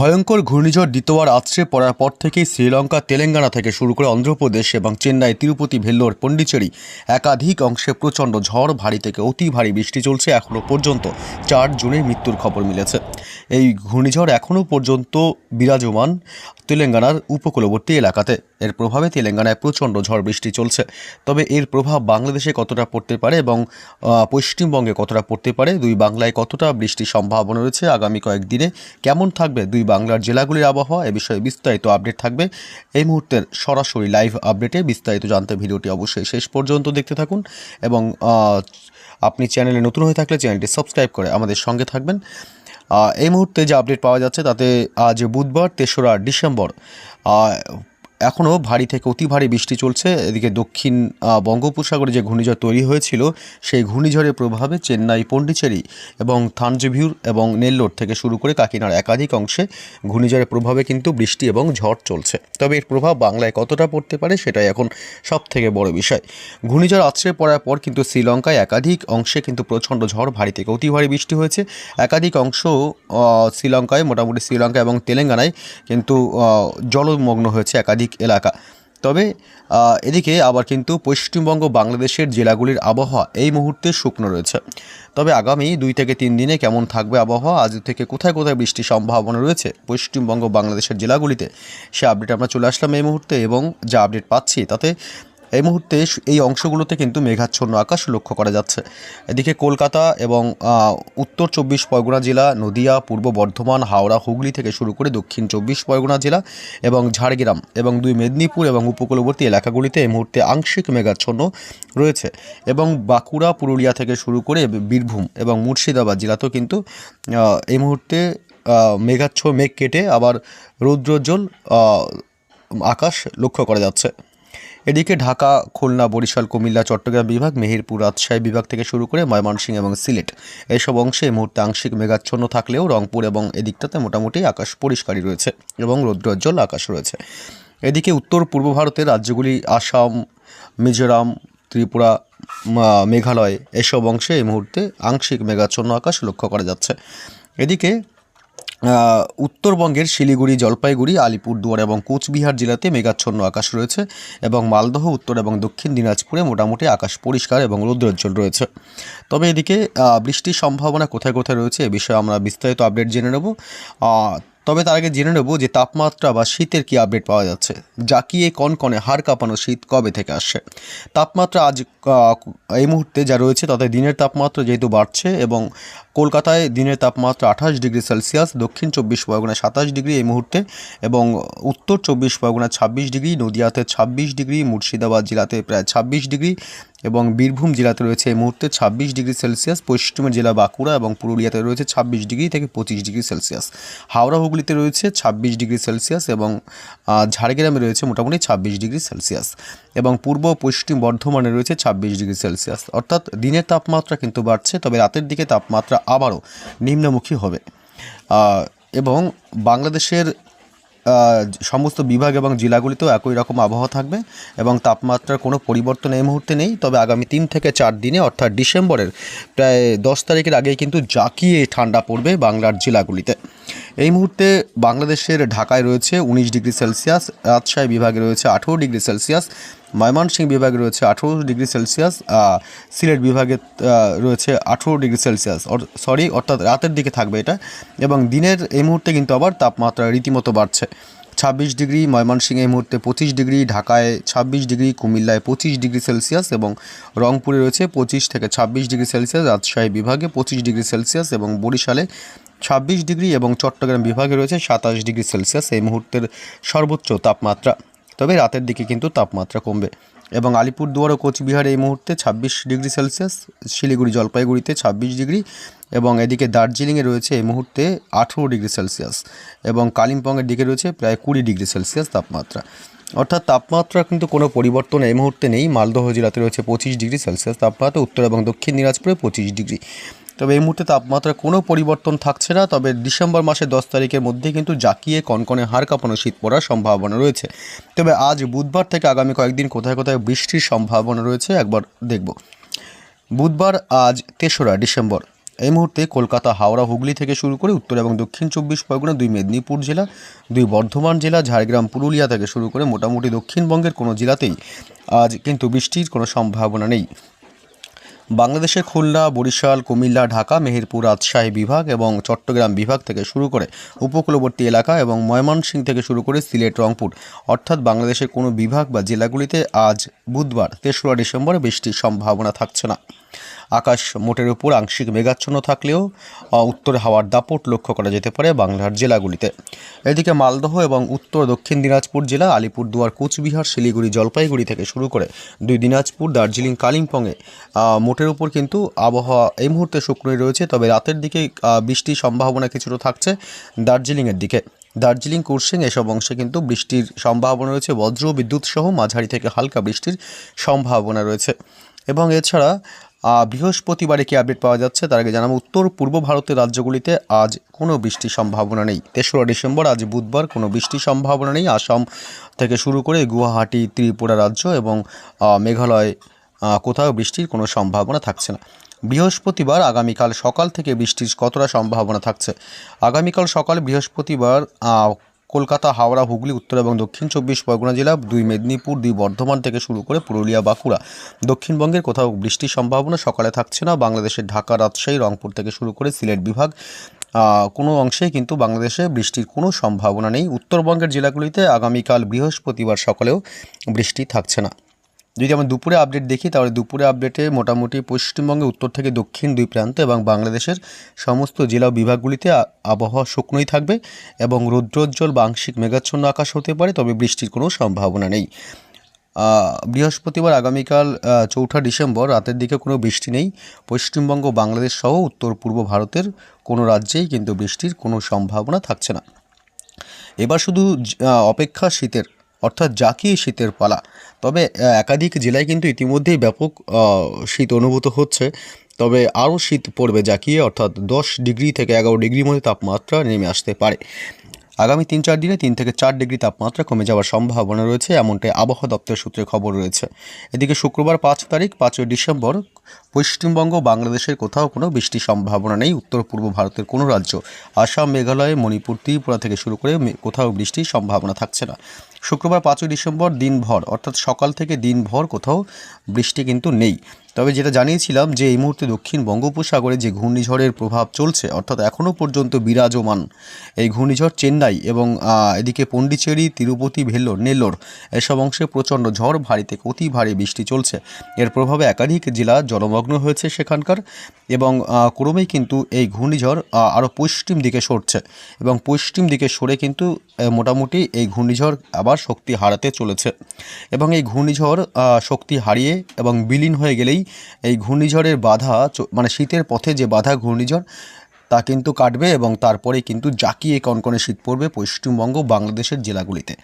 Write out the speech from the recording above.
ভয়ঙ্কর ঘূর্ণিঝড় দ্বিতীয়বার আছড়ে পড়ার পর থেকেই শ্রীলঙ্কা, তেলেঙ্গানা থেকে শুরু করে অন্ধ্রপ্রদেশ এবং চেন্নাই, তিরুপতি, ভেল্লোর পণ্ডিচেরি একাধিক অংশে প্রচণ্ড ঝড়, ভারী থেকে অতি ভারী বৃষ্টি চলছে এখনও পর্যন্ত। চার জনের মৃত্যুর খবর মিলেছে। এই ঘূর্ণিঝড় এখনও পর্যন্ত বিরাজমান তেলেঙ্গানার উপকূলবর্তী এলাকাতে। এর প্রভাবে তেলেঙ্গানায় প্রচণ্ড ঝড় বৃষ্টি চলছে। তবে এর প্রভাব বাংলাদেশে কতটা পড়তে পারে এবং পশ্চিমবঙ্গে কতটা পড়তে পারে? দুই বাংলায় কতটা বৃষ্টির সম্ভাবনা রয়েছে আগামী কয়েকদিনে? কেমন থাকবে দুই বাংলার জেলাগুলির আবহাওয়া? এ বিষয়ে বিস্তারিত আপডেট থাকবে এই মুহূর্তের সরাসরি লাইভ আপডেটে। বিস্তারিত জানতে ভিডিওটি অবশ্যই শেষ পর্যন্ত দেখতে থাকুন এবং আপনি চ্যানেলে নতুন হয়ে থাকলে চ্যানেলটি সাবস্ক্রাইব করে আমাদের সঙ্গে থাকবেন। এই মুহূর্তে যে আপডেট পাওয়া যাচ্ছে তাতে আজ বুধবার তেসরা ডিসেম্বর এখনও ভারী থেকে অতি ভারী বৃষ্টি চলছে। এদিকে দক্ষিণ বঙ্গোপসাগরে যে ঘূর্ণিঝড় তৈরি হয়েছিল, সেই ঘূর্ণিঝড়ের প্রভাবে চেন্নাই, পন্ডিচেরি এবং থানজভিউর এবং নেল্লোর থেকে শুরু করে কাকিনার একাধিক অংশে ঘূর্ণিঝড়ের প্রভাবে কিন্তু বৃষ্টি এবং ঝড় চলছে। তবে এর প্রভাব বাংলায় কতটা পড়তে পারে সেটাই এখন সব থেকে বড় বিষয়। ঘূর্ণিঝড় আছড়ে পড়ার পর কিন্তু শ্রীলঙ্কায় একাধিক অংশে কিন্তু প্রচণ্ড ঝড়, ভারী থেকে অতি ভারী বৃষ্টি হয়েছে। একাধিক অংশ শ্রীলঙ্কায়, মোটামুটি শ্রীলঙ্কা এবং তেলেঙ্গানায় কিন্তু জলমগ্ন হয়েছে একাধিক এলাকা। তবে এদিকে আবার কিন্তু পশ্চিমবঙ্গ বাংলাদেশের জেলাগুলির আবহাওয়া এই মুহূর্তে শুকনো রয়েছে। তবে আগামী দুই থেকে তিন দিনে কেমন থাকবে আবহাওয়া? আজ থেকে কোথায় কোথায় বৃষ্টির সম্ভাবনা রয়েছে? পশ্চিমবঙ্গ বাংলাদেশের জেলাগুলিতে সে আপডেট আমরা চলে আসলাম এই মুহূর্তে এবং যা আপডেট পাচ্ছি, তাতে এই মুহূর্তে এই অংশগুলোতে কিন্তু মেঘাচ্ছন্ন আকাশ লক্ষ্য করা যাচ্ছে। এদিকে কলকাতা এবং উত্তর চব্বিশ পরগনা জেলা, নদিয়া, পূর্ব বর্ধমান, হাওড়া, হুগলি থেকে শুরু করে দক্ষিণ চব্বিশ পরগনা জেলা এবং ঝাড়গ্রাম এবং দুই মেদিনীপুর এবং উপকূলবর্তী এলাকাগুলিতে এই মুহূর্তে আংশিক মেঘাচ্ছন্ন রয়েছে এবং বাঁকুড়া, পুরুলিয়া থেকে শুরু করে বীরভূম এবং মুর্শিদাবাদ জেলাতেও কিন্তু এই মুহূর্তে মেঘাচ্ছ মেঘ কেটে আবার রৌদ্রোজ্জ্বল আকাশ লক্ষ্য করা যাচ্ছে। এদিকে ঢাকা, খুলনা, বরিশাল, কুমিল্লা, চট্টগ্রাম বিভাগ, মেহেরপুর, রাজশাহী বিভাগ থেকে শুরু করে ময়মনসিংহ এবং সিলেট। এইসব অংশে এই মুহূর্তে আংশিক মেঘাচ্ছন্ন থাকলেও রংপুর এবং এদিকটাতে মোটামুটি আকাশ পরিষ্কারই রয়েছে এবং রৌদ্রোজ্জ্বল আকাশ রয়েছে। এদিকে উত্তর পূর্ব ভারতের রাজ্যগুলি আসাম, মিজোরাম, ত্রিপুরা মেঘালয়, এসব অংশে এই মুহূর্তে আংশিক মেঘাচ্ছন্ন আকাশ লক্ষ্য করা যাচ্ছে। এদিকে উত্তরবঙ্গের শিলিগুড়ি, জলপাইগুড়ি, আলিপুরদুয়ার এবং কোচবিহার জেলাতে মেঘাচ্ছন্ন আকাশ রয়েছে এবং মালদহ, উত্তর এবং দক্ষিণ দিনাজপুরে মোটামুটি আকাশ পরিষ্কার এবং রৌদ্রোজ্জ্বল রয়েছে। তবে এদিকে বৃষ্টির সম্ভাবনা কোথায় কোথায় রয়েছে এ বিষয়ে আমরা বিস্তারিত আপডেট জেনে নেব। তবে তার আগে জেনে নেব যে তাপমাত্রা বা শীতের কি আপডেট পাওয়া যাচ্ছে। যা কি জাকিয়ে কনকনে হাড় কাঁপানো শীত কবে থেকে আসছে? তাপমাত্রা আজ এই মুহূর্তে যা রয়েছে তাতে দিনের তাপমাত্রা যেহেতু বাড়ছে এবং কলকাতায় দিনের তাপমাত্রা আঠাশ ডিগ্রি সেলসিয়াস, দক্ষিণ চব্বিশ পরগনা সাতাশ ডিগ্রি এই মুহূর্তে এবং উত্তর চব্বিশ পরগনা ছাব্বিশ ডিগ্রি, নদিয়াতে ছাব্বিশ ডিগ্রি, মুর্শিদাবাদ জেলাতে প্রায় ছাব্বিশ ডিগ্রি এবং বীরভূম জেলাতে রয়েছে এই মুহূর্তে ছাব্বিশ ডিগ্রি সেলসিয়াস পশ্চিমের জেলা বাঁকুড়া এবং পুরুলিয়াতে রয়েছে ছাব্বিশ ডিগ্রি থেকে পঁচিশ ডিগ্রি সেলসিয়াস। হাওড়া, হুগলিতে রয়েছে ছাব্বিশ ডিগ্রি সেলসিয়াস এবং ঝাড়গ্রামে রয়েছে মোটামুটি ছাব্বিশ ডিগ্রি সেলসিয়াস এবং পূর্ব পশ্চিম বর্ধমানে রয়েছে ছাব্বিশ ডিগ্রি সেলসিয়াস। অর্থাৎ দিনের তাপমাত্রা কিন্তু বাড়ছে, তবে রাতের দিকে তাপমাত্রা আবারও নিম্নমুখী হবে। এবং বাংলাদেশের সমস্ত বিভাগ এবং জেলাগুলিতেও একই রকম আবহাওয়া থাকবে এবং তাপমাত্রার কোনো পরিবর্তন এই মুহূর্তে নেই। তবে আগামী তিন থেকে চার দিনে, অর্থাৎ ডিসেম্বরের প্রায় দশ তারিখের আগেই কিন্তু জাঁকিয়ে ঠান্ডা পড়বে বাংলার জেলাগুলিতে। এই মুহূর্তে বাংলাদেশের ঢাকায় রয়েছে উনিশ ডিগ্রি সেলসিয়াস, রাজশাহী বিভাগে রয়েছে আঠেরো ডিগ্রি সেলসিয়াস, ময়মনসিংহ বিভাগে রয়েছে আঠেরো ডিগ্রি সেলসিয়াস সিলেট বিভাগে রয়েছে আঠেরো ডিগ্রি সেলসিয়াস। সরি, অর্থাৎ রাতের দিকে থাকবে এটা। এবং দিনের এই মুহূর্তে কিন্তু আবার তাপমাত্রা রীতিমতো বাড়ছে। ছাব্বিশ ডিগ্রি ময়মনসিংহে এই মুহূর্তে পঁচিশ ডিগ্রি, ঢাকায় ছাব্বিশ ডিগ্রি, কুমিল্লায় পঁচিশ ডিগ্রি সেলসিয়াস এবং রংপুরে রয়েছে পঁচিশ থেকে ছাব্বিশ ডিগ্রি সেলসিয়াস, রাজশাহী বিভাগে পঁচিশ ডিগ্রি সেলসিয়াস এবং বরিশালে ছাব্বিশ ডিগ্রি এবং চট্টগ্রাম বিভাগে রয়েছে সাতাশ ডিগ্রি সেলসিয়াস এই মুহূর্তের সর্বোচ্চ তাপমাত্রা। তবে রাতের দিকে কিন্তু তাপমাত্রা কমবে এবং আলিপুরদুয়ার ও কোচবিহার এই মুহূর্তে ছাব্বিশ ডিগ্রি সেলসিয়াস, শিলিগুড়ি জলপাইগুড়িতে ছাব্বিশ ডিগ্রি এবং এদিকে দার্জিলিংয়ে রয়েছে এই মুহূর্তে আঠেরো ডিগ্রি সেলসিয়াস এবং কালিম্পংয়ের দিকে রয়েছে প্রায় কুড়ি ডিগ্রি সেলসিয়াস তাপমাত্রা। অর্থাৎ তাপমাত্রা কিন্তু কোনো পরিবর্তন এই মুহূর্তে নেই। মালদহ জেলাতে রয়েছে পঁচিশ ডিগ্রি সেলসিয়াস তাপমাত্রা, উত্তর এবং দক্ষিণ দিনাজপুরে পঁচিশ ডিগ্রি। তবে এই মুহূর্তে তাপমাত্রা কোনো পরিবর্তন থাকছে না। তবে ডিসেম্বর মাসের দশ তারিখের মধ্যে কিন্তু জাকিয়ে কনকনে হাড় কাঁপানো শীত পড়ার সম্ভাবনা রয়েছে। তবে আজ বুধবার থেকে আগামী কয়েকদিন কোথায় কোথায় বৃষ্টির সম্ভাবনা রয়েছে একবার দেখব। বুধবার, আজ তেসরা ডিসেম্বর। এই মুহূর্তে কলকাতা, হাওড়া, হুগলি থেকে শুরু করে উত্তর এবং দক্ষিণ চব্বিশ পরগনা, দুই মেদিনীপুর জেলা, দুই বর্ধমান জেলা, ঝাড়গ্রাম, পুরুলিয়া থেকে শুরু করে মোটামুটি দক্ষিণবঙ্গের কোনো জেলাতেই আজ কিন্তু বৃষ্টির কোনো সম্ভাবনা নেই। বাংলাদেশের খুলনা, বরিশাল, কুমিল্লা, ঢাকা, মেহেরপুর, রাজশাহী বিভাগ এবং চট্টগ্রাম বিভাগ থেকে শুরু করে উপকূলবর্তী এলাকা এবং ময়মনসিংহ থেকে শুরু করে সিলেট, রংপুর, অর্থাৎ বাংলাদেশের কোনো বিভাগ বা জেলাগুলিতে আজ বুধবার, তেসরা ডিসেম্বর, বৃষ্টির সম্ভাবনা থাকছে না। আকাশ মোটের উপর আংশিক মেঘাচ্ছন্ন থাকলেও উত্তর হাওয়ার দাপট লক্ষ্য করা যেতে পারে বাংলার জেলাগুলিতে। এদিকে মালদহ এবং উত্তর দক্ষিণ দিনাজপুর জেলা, আলিপুরদুয়ার, কোচবিহার, শিলিগুড়ি, জলপাইগুড়ি থেকে শুরু করে দুই দিনাজপুর, দার্জিলিং, কালিম্পংয়ে মোটের উপর কিন্তু আবহাওয়া এই মুহূর্তে শুকনোই রয়েছে, তবে রাতের দিকে বৃষ্টির সম্ভাবনা কিছুটা থাকছে দার্জিলিংয়ের দিকে। দার্জিলিং কুর্সিং এসব অংশে কিন্তু বৃষ্টির সম্ভাবনা রয়েছে, বজ্র বিদ্যুৎ সহ মাঝারি থেকে হালকা বৃষ্টির সম্ভাবনা রয়েছে। এবং এছাড়া বৃহস্পতিবারে কি আপডেট পাওয়া যাচ্ছে? তার আগে জানাব, উত্তর পূর্ব ভারতের রাজ্যগুলিতে আজ কোনো বৃষ্টির সম্ভাবনা নেই। তেসরা ডিসেম্বর, আজ বুধবার কোনো বৃষ্টির সম্ভাবনা নেই। আসাম থেকে শুরু করে গুয়াহাটি, ত্রিপুরা রাজ্য এবং মেঘালয় কোথাও বৃষ্টির কোনো সম্ভাবনা থাকছে না। বৃহস্পতিবার, আগামীকাল সকাল থেকে বৃষ্টির কতটা সম্ভাবনা থাকছে? আগামীকাল সকাল বৃহস্পতিবার কলকাতা, হাওড়া, হুগলি, উত্তর এবং দক্ষিণ চব্বিশ পরগনা জেলা, দুই মেদিনীপুর, দুই বর্ধমান থেকে শুরু করে পুরুলিয়া, বাঁকুড়া। দক্ষিণবঙ্গের কোথাও বৃষ্টির সম্ভাবনা সকালে থাকছে না। বাংলাদেশের ঢাকা, রাজশাহী, রংপুর থেকে শুরু করে সিলেট বিভাগ কোনো অংশেই কিন্তু বাংলাদেশে বৃষ্টির কোনো সম্ভাবনা নেই। উত্তরবঙ্গের জেলাগুলিতে আগামীকাল বৃহস্পতিবার সকালেও বৃষ্টি থাকছে না। যদি আমরা দুপুরে আপডেট দেখি, তাহলে দুপুরে আপডেটে মোটামুটি পশ্চিমবঙ্গে উত্তর থেকে দক্ষিণ দুই প্রান্ত এবং বাংলাদেশের সমস্ত জেলা বিভাগগুলিতে আবহাওয়া শুকনোই থাকবে এবং রৌদ্রোজ্জ্বল বা আংশিক মেঘাচ্ছন্ন আকাশ হতে পারে, তবে বৃষ্টির কোনো সম্ভাবনা নেই। বৃহস্পতিবার আগামীকাল চৌঠা ডিসেম্বর রাতের দিকে কোনো বৃষ্টি নেই। পশ্চিমবঙ্গ বাংলাদেশ সহ উত্তর পূর্ব ভারতের কোনো রাজ্যেই কিন্তু বৃষ্টির কোনো সম্ভাবনা থাকছে না। এবার শুধু অপেক্ষা শীতের। অর্থাৎ জাকিয়ে শীতের পালা। তবে একাধিক জেলায় কিন্তু ইতিমধ্যেই ব্যাপক শীত অনুভূত হচ্ছে। তবে আরও শীত পড়বে জাকিয়ে, অর্থাৎ দশ ডিগ্রি থেকে এগারো ডিগ্রির মধ্যে তাপমাত্রা নেমে আসতে পারে। আগামী তিন চার দিনে তিন থেকে চার ডিগ্রি তাপমাত্রা কমে যাওয়ার সম্ভাবনা রয়েছে, এমনটাই আবহাওয়া দপ্তর সূত্রে খবর রয়েছে। এদিকে শুক্রবার পাঁচ তারিখ, পাঁচই ডিসেম্বর পশ্চিমবঙ্গ বাংলাদেশের কোথাও কোনো বৃষ্টির সম্ভাবনা নেই। উত্তর পূর্ব ভারতের কোনো রাজ্য, আসাম, মেঘালয়, মণিপুর, ত্রিপুরা থেকে শুরু করে কোথাও বৃষ্টির সম্ভাবনা থাকছে না। শুক্রবার পাঁচই ডিসেম্বর দিনভর, অর্থাৎ সকাল থেকে দিনভর কোথাও বৃষ্টি কিন্তু নেই। তবে যেটা জানিয়েছিলাম যে এই মুহূর্তে দক্ষিণ বঙ্গোপসাগরে যে ঘূর্ণিঝড়ের প্রভাব চলছে, অর্থাৎ এখনও পর্যন্ত বিরাজমান এই ঘূর্ণিঝড় চেন্নাই এবং এদিকে পন্ডিচেরি, তিরুপতি, ভেল্লোর, নেল্লোর, এসব অংশে প্রচণ্ড ঝড় ভারী থেকে অতি ভারী বৃষ্টি চলছে। এর প্রভাবে একাধিক জেলা জলমগ্ন হয়েছে সেখানকার এবং ক্রমেই কিন্তু এই ঘূর্ণিঝড় আরও পশ্চিম দিকে সরছে এবং পশ্চিম দিকে সরে কিন্তু মোটামুটি এই ঘূর্ণিঝড় আবার শক্তি হারাতে চলেছে এবং এই ঘূর্ণিঝড় শক্তি হারিয়ে এবং বিলীন হয়ে গেলেই এই ঘূর্ণিঝড়ের বাধা মানে শীতের পথে যে বাধা ঘূর্ণিঝড়, তা কিন্তু কাটবে এবং তারপরে কিন্তু জাকিয়ে কনকনে শীত পড়বে পশ্চিমবঙ্গ বাংলাদেশের জেলাগুলিতে।